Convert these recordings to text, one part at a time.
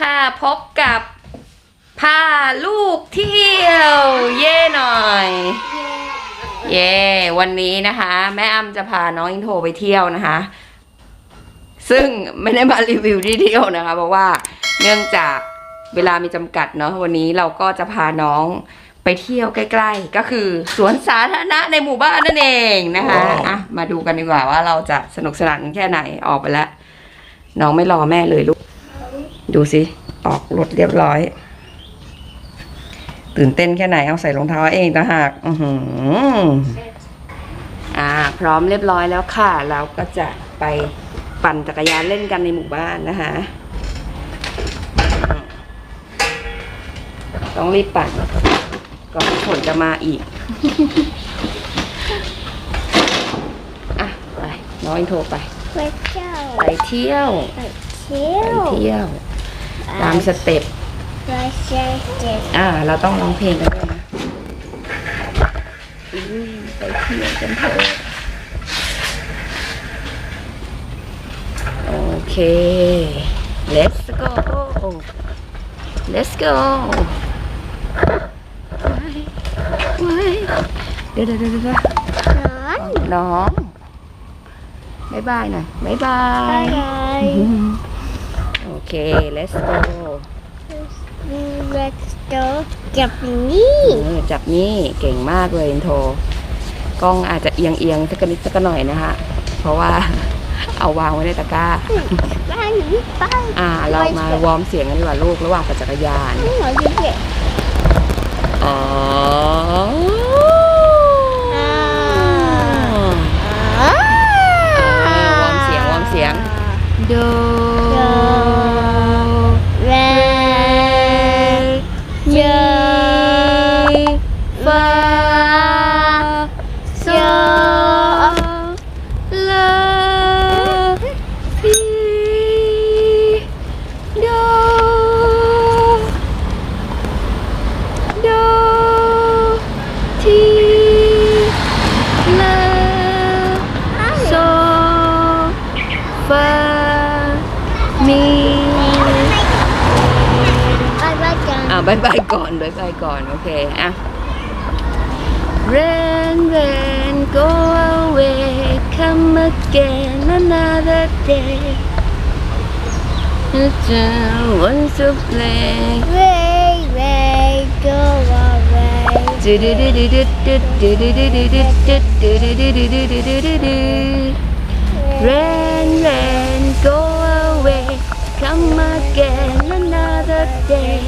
ค่ะพบกับพาลูกเที่ยว เย่หน่อย เย่วันนี้นะคะ แม่อ้ำจะพาน้องอินโทรไปเที่ยวนะคะ ซึ่งไม่ได้มารีวิวที่เที่ยวนะคะ เพราะว่าเนื่องจากเวลามีจำกัดเนาะวันนี้เราก็จะพาน้องไปเที่ยวใกล้ๆ ก็คือสวนสาธารณะในหมู่บ้านนั่นเองนะคะอะมาดูกันดีกว่าว่าเราจะสนุกสนานกันแค่ไหนออกไปแล้ว น้องไม่รอแม่เลยลูก ดูสิออกรถเรียบร้อย ตื่นเต้นแค่ไหนเอาใส่รองเท้าเองต่างหากอือหืออ่า พร้อมเรียบร้อยแล้วค่ะ เราก็จะไปปั่นจักรยานเล่นกันในหมู่บ้านนะคะต้องรีบปั่นก่อนฝนจะมาอีกอะไปน้องอินโทรไป ไปเที่ยว ไปเที่ยว ไปเที่ยไปวเที่ยว ตามสเต็ปไปเที่ยวเจ็ดอ่า เราต้องร้องเพลงกันด้วยนะอุ้ยไปเที่ยวกันเถอะโอเค let's go let's go ไว้ไว้เดี๋ยวเดี๋ยวเดี๋ยวเดี๋ยวนอนน้องบายบายหน่อยบายบาไปย เลยโอเค let's go เล็กโตจับนี่เออจับนี่เก่งมากเลยอินโทรกล้องอาจจะเอียงเอียงๆสักนิดสักหน่อยนะคะ เพราะว่าเอาวางไว้ในตะกร้าบ้านนี้ป้าอ่า เรามาวอร์มเสียงกันดีกว่าลูกระหว่างปั่นจักรยานหัวเด็กอ๋ออ่าเออวอร์มเสียงวอร์มเสียงโด ก่อน โอเคอะ Rain rain go away come again another day It's just one to play เว้ยเว้ย go away Rain rain go away come again another day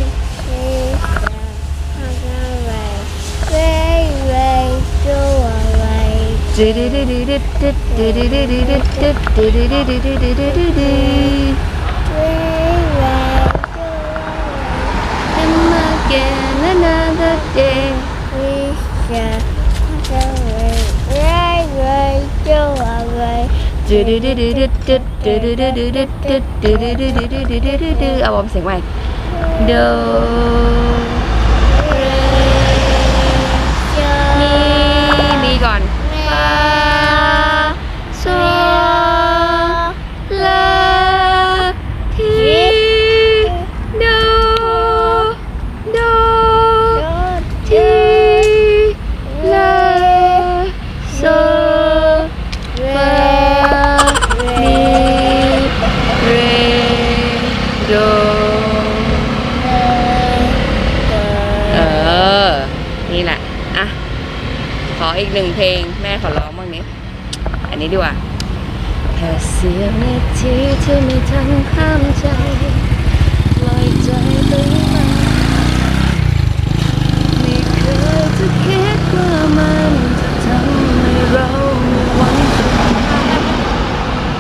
เว้ ยเว้ย go away เว้ยเว้ย go away Come again another day wish you go away เว้ยเว้ย go away เอาวอร์มเสียงใหม่โดมีมีก่อนฟาโซลาทีโดโดทีลาโซฟามีเรโด เออ นี่แหละ อะ ข ออีกหนึ่งเพลงแม่ขอร้องบ้างนี้ อันนี้ดีกว่าแค่เสียนาทีที่ไม่ทันห้ามใจปล่อยใจไปมาไม่เคยจะคิดว่ามันจะทำให้เรามีวันสุดท้าย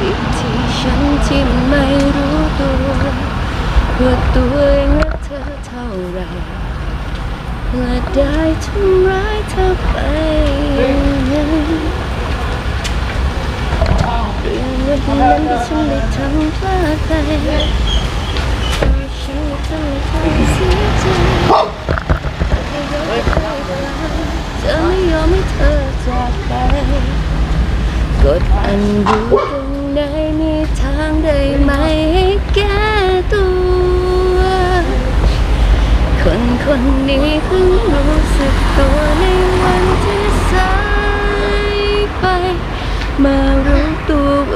อีกที่ฉันที่ไม่รู้ตัวว่าตัวเองรักเธอเท่าไรและได้ทำร้ายเธอไป เรื่องวันนั้นที่ฉันได้ทำพลาดไปฉันได้ทำให้เธอเสียใจให้ยกให้เธอเธอไม่ยอมให้เธอจากไปกดอันดูตรงไหนมีทางได้ไหมให้แก้ตัว คนคนนี้เพิ่งรู้สึกตัวในวันที่สายไป มารู้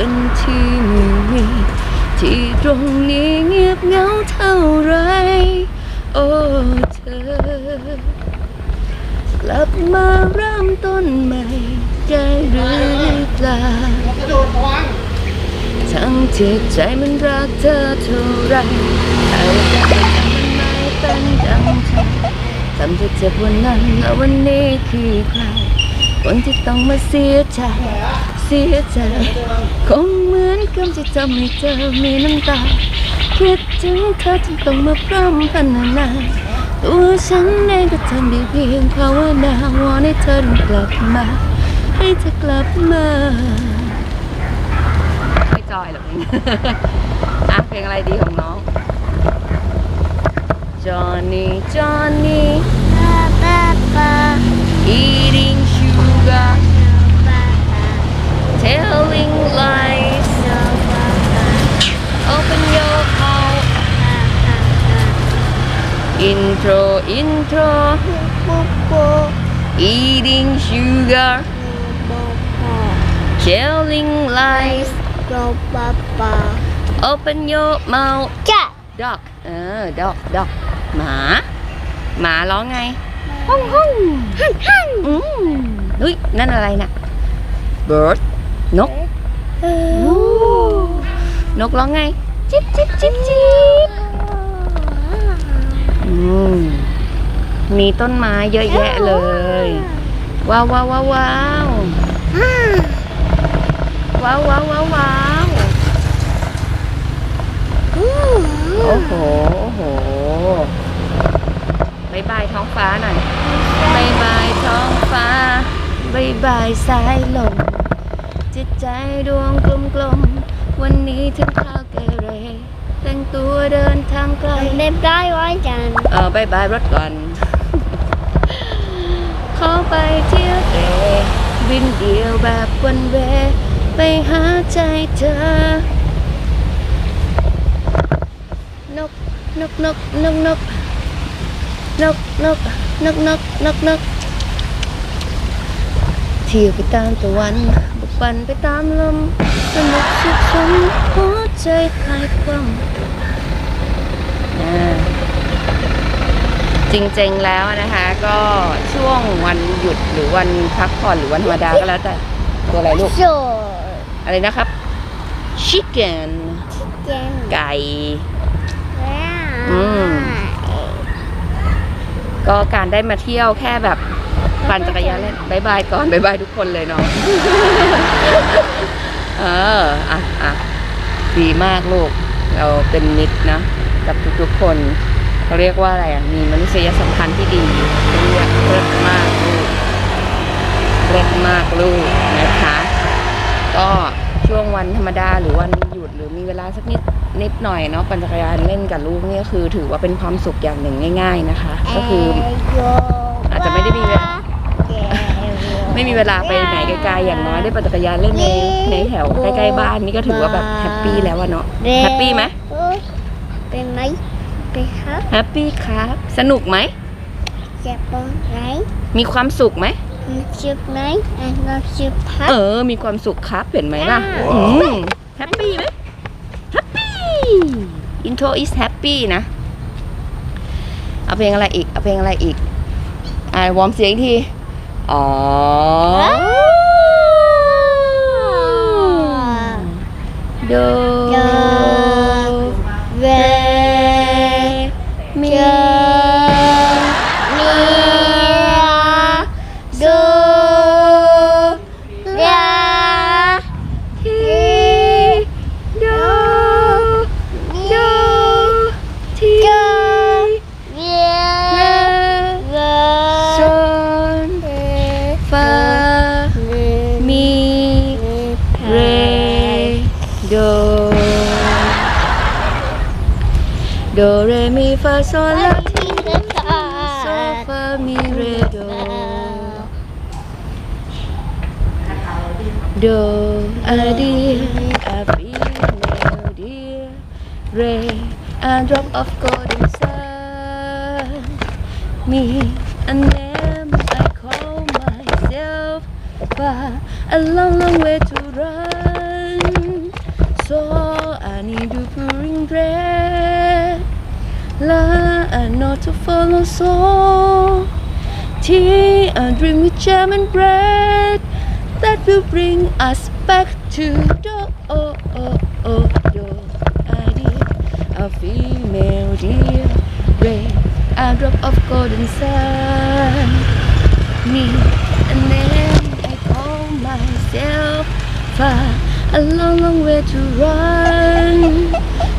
วันที่ไม่มีที่ตรงนี้เงียบเหงาเท่าไร โอ้เธอกลับมาเริ่มต้นใหม่ได้หรือเปล่าทั้งที่ใจมันรักเธอเท่าไรแต่ว่าใจมันไม่เป็นดังใจทำให้เจ็บวันนั้นและวันนี้คือใครคนที่ต้องมาเสียใจ เสียใจคงเหมือนกับที่ทำให้เธอมีน้ำตา คิดถึงเธอจนต้องมาพร่ำพรรณนาตัวฉันเองก็ทำได้เพียงภาวนา วอนให้เธอกลับมา ให้เธอกลับมาไม่จอยหรอกเพลงอะเพลงอะไรดีของน้อง Johnny Johnny Papa, eating sugar Papa, telling lies open your mouth. Intro intro. Eating sugar. Telling lies. Open your mouth. Dog ờ dog dog mã mã lo ngay. Hong hong, hông hông. Ui, nó là này nè. Bird. นกนกร้องไง จิ๊บจิ๊บจิ๊บจิ๊บอืมมีต้นไม้เยอะแยะเลย ว้าวว้าวว้าวว้าวว้าวว้าวว้าวว้าวโอ้โห โอ้โหบายบายท้องฟ้าหน่อยบายบายท้องฟ้าบายบายสายลมจิต ใจดวงกลมๆ วันนี้ถึงข้าวเกเร แต่งตัวเดินทางไกลเด็บได้ไว้จันเออบายบายรถก่อนขอไปเที่ยวเตะบินเดียวแบบวันเว ไปหาใจเธอ นกนกนกนกนกนกนกนกนกนกนกเที่ยวไปตามตะวันบุก ปั่นไปตามลมสนุกสุขสมหัวใจคลายความอ่าจริงๆแล้วนะคะ ก็ช่วงวันหยุดหรือวันพักผ่อนหรือวันธรรมดาก็แล้วแต่ตัวอะไรลูกโซ่อะไรนะครับ chicken เจนไก่แล้วอืมก็การได้มาเที่ยวแค่แบบ ปั่นจักรยานเล่นบายบายก่อนบายบายทุกคนเลยเนาะเอออะอะดีมากลูก เราเป็นมิตรนะ กับทุกๆคนเขาเรียกว่าอะไรอะ มีมนุษยสัมพันธ์ที่ดีเรียกเลิศมากลูกเลิศมากลูกนะคะ ก็ช่วงวันธรรมดาหรือวันหยุดหรือมีเวลาสักนิดนิดหน่อยเนาะปั่นจักรยานเล่นกับลูกเนี่ยคือถือว่าเป็นความสุขอย่างหนึ่งง่าย ๆนะคะ ก็คืออาจจะไม่ได้มีเวลา ไม่มีเวลาไปไหนไกลๆอย่างน้อยได้ปั่นจักรยานเล่นในในแถวใกล้ๆบ้านนี่ก็ถือว่าแบบแฮปปี้แล้วอะเนาะแฮปปี้ไหมเป็นไหมเป็นครับแฮปปี้ครับ สนุกไหมเจ็บปวดไหนมีความสุขไหมมีชุบไหนอันนั้นชุบพัดเออ มีความสุขครับเห็นไหมล่ะว้าวอืมแฮปปี้ไหมแฮปปี้ intro is happy นะ เอาเพลงอะไรอีก เอาเพลงอะไรอีก อ่าวอร์มเสียงอีกที 啊 Do, re, mi, fa, sol, la, ti, sol, fa, mi, re, do. Do, a, dear, a, female, Re, a drop of golden sun. Me, a name I call myself, but a long, long way to run. So I need to bring bread and not to follow so. Tea and drink with jam and bread that will bring us back to the oh oh oh your idea a female dear. Ray a drop of golden sun. Me and then I call myself far a long long way to run.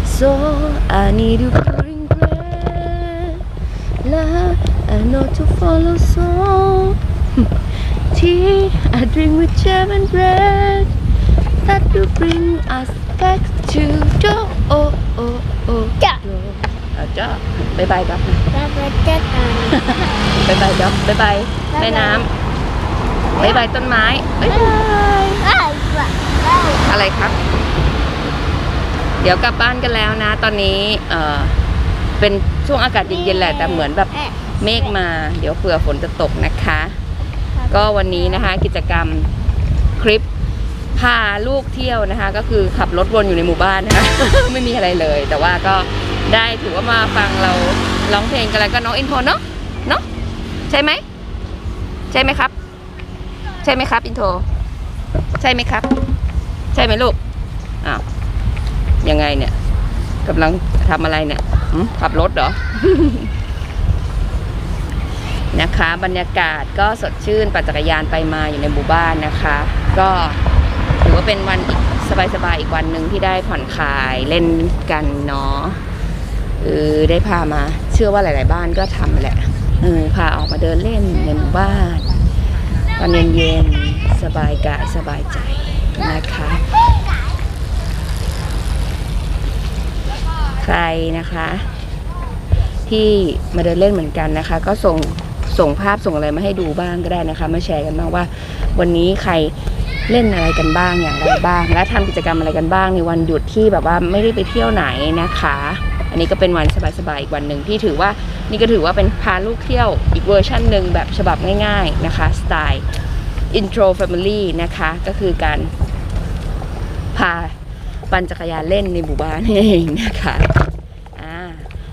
So I need to love and not to follow so tea I drink with jam and bread that will bring us back to the oh oh oh จ้ะอาจ้าบายบายครับแล้วก็จะกันบายบายครับบายบายแม่น้ำบายบายต้นไม้บายบายอ้าวว้าวว้าวอะไรครับ เดี๋ยวกลับบ้านกันแล้วนะ ตอนนี้เออเป็น ช่วงอากาศเย็นๆแหละแต่เหมือนแบบเมฆมา เดี๋ยวเผื่อฝนจะตกนะคะ ก็วันนี้นะคะกิจกรรมคลิปพาลูกเที่ยวนะคะ ก็คือขับรถวนอยู่ในหมู่บ้านนะคะไม่มีอะไรเลย แต่ว่าก็ได้ถือว่ามาฟังเราร้องเพลงกันแล้วก็น้องอินโทรเนาะเนาะใช่ไหมใช่ไหมครับ ใช่ไหมครับอินโทรใช่ไหมครับ ใช่ไหมลูกอ้าวยังไงเนี่ยกำลังทำอะไรเนี่ย ขับรถเหรอ นะคะ บรรยากาศก็สดชื่นปั่นจักรยานไปมาอยู่ในหมู่บ้านนะคะ ก็ถือว่าเป็นวันอีกสบายๆอีกวันหนึ่งที่ได้ผ่อนคลายเล่นกันเนาะเออได้พามาเชื่อว่าหลาย ๆ บ้านก็ทำแหละเออพาออกมาเดินเล่นในหมู่บ้านตอนเย็นๆสบายกายสบายใจนะคะ ใค รนะคะ ที่มาเดินเล่นเหมือนกันนะคะ ก็ส่งส่งภาพส่งอะไรมาให้ดูบ้างก็ได้นะคะ มาแชร์กันบ้างว่า วันนี้ใครเล่นอะไรกันบ้างอย่างไรบ้าง และทำกิจกรรมอะไรกันบ้างในวันหยุดที่แบบว่าไม่ได้ไปเที่ยวไหนนะคะ อันนี้ก็เป็นวันสบายๆอีกวันหนึ่งที่ถือว่านี่ก็ถือว่าเป็นพาลูกเที่ยวอีกเวอร์ชันหนึ่งแบบฉบับง่าย ๆนะคะสไตล์ intro family นะคะก็คือการพาปั่นจักรยานเล่นในหมู่บ้านเองนะคะ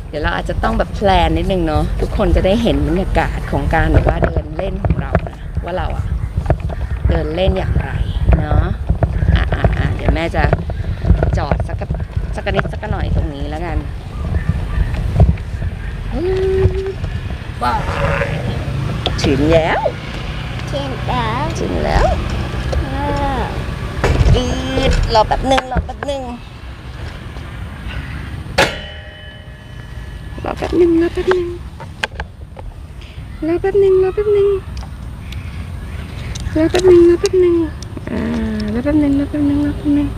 เดี๋ยวเราอาจจะต้องแบบแพลนนิดนึงเนาะทุกคนจะได้เห็นบรรยากาศของการแบบว่าเดินเล่นของเรานะว่าเราอะเดินเล่นอย่างไรเนาะอะอะอะเดี๋ยวแม่จะจอดสักกะสักกะนิดสักกะหน่อยตรงนี้แล้วกันอืมว้าวถึงแล้วเช่นแล้วถึงแล้วเอออืดรอแป๊บหนึ่งรอแป๊บหนึ่งรอแป๊บหนึ่งรอแป๊บหนึ่งรอแป๊บหนึ่งรอแป๊บหนึ่งรอแป๊บหนึ่งรอแป๊บหนึ่งอ่ารอแป๊บหนึ่งรอแป๊บหนึ่งรอแป๊บหนึ่ง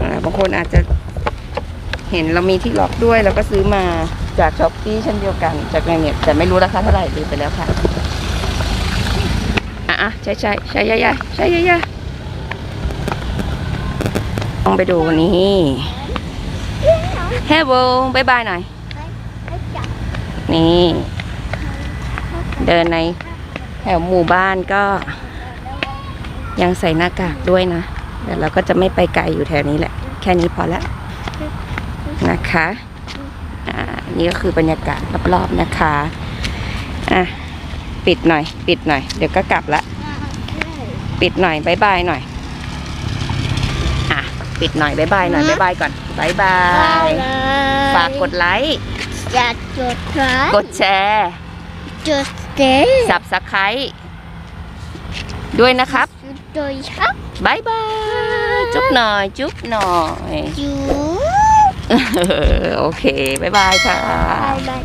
อ่าบางคนอาจจะเห็นเรามีที่ล็อกด้วยแล้วก็ซื้อมาจากช้อปปี้เช่นเดียวกันจากในเน็ตแต่ไม่รู้ราคาเท่าไหร่ลืมไปแล้วค่ะอะอะใช่ใช่ใช่ยายาใช่ยายาลองไปดูนี่ เฮลโบายบายหน่อย นี่ เดินในแถวหมู่บ้านก็ ยังใส่หน้ากากด้วยนะแต่เราก็จะไม่ไปไกลอยู่แถวนี้แหละ แค่นี้พอแล้วนะคะอ่านี่ก็คือบรรยากาศรอบๆนะคะอะปิดหน่อย ปิดหน่อย เดี๋ยวก็กลับละ ปิดหน่อยบายบายหน่อย ปิดหน่อยบายบายหน่อยบายบายก่อนบายบาย ฝากกดไลค์อย่าจุดร้ายกดแชร์จุดเตะสับสไครด้วยนะครับจุดโดยชักบายบาย จุ๊บหน่อย จุ๊บหน่อยจุดโอเคบายบายค่ะบายบาย